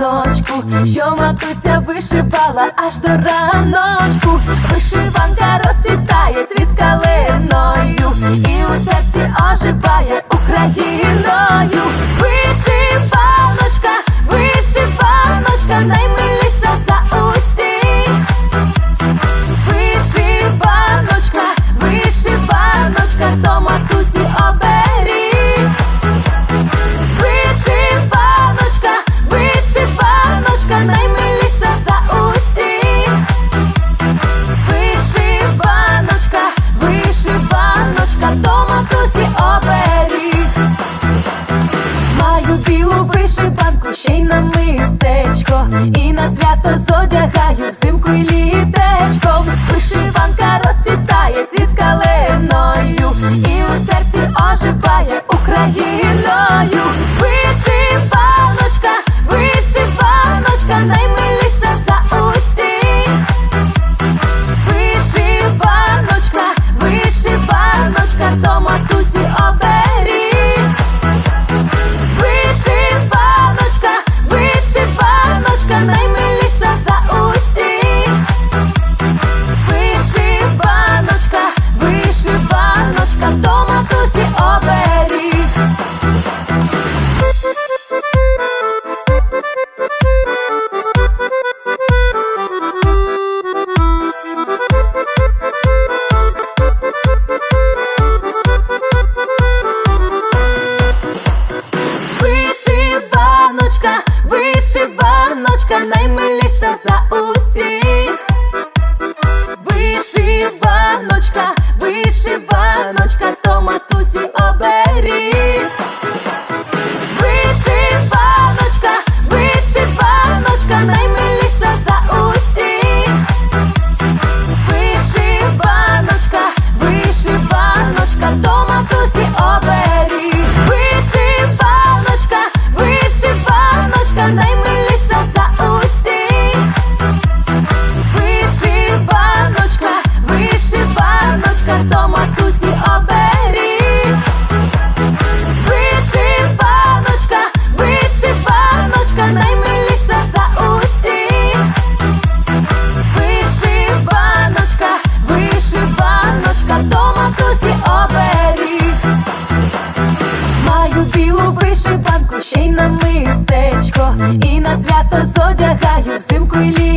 віночку, що матуся вишивала аж до раночку, вишиванка розцвітала вишиванку, ще й на мистечко, і на свято зодягаю взимку й літечком. Вишиванка розцвітає цвіт каленою, і у серці оживає Україною. Вишиваночка, вишиваночка, найми. Ой,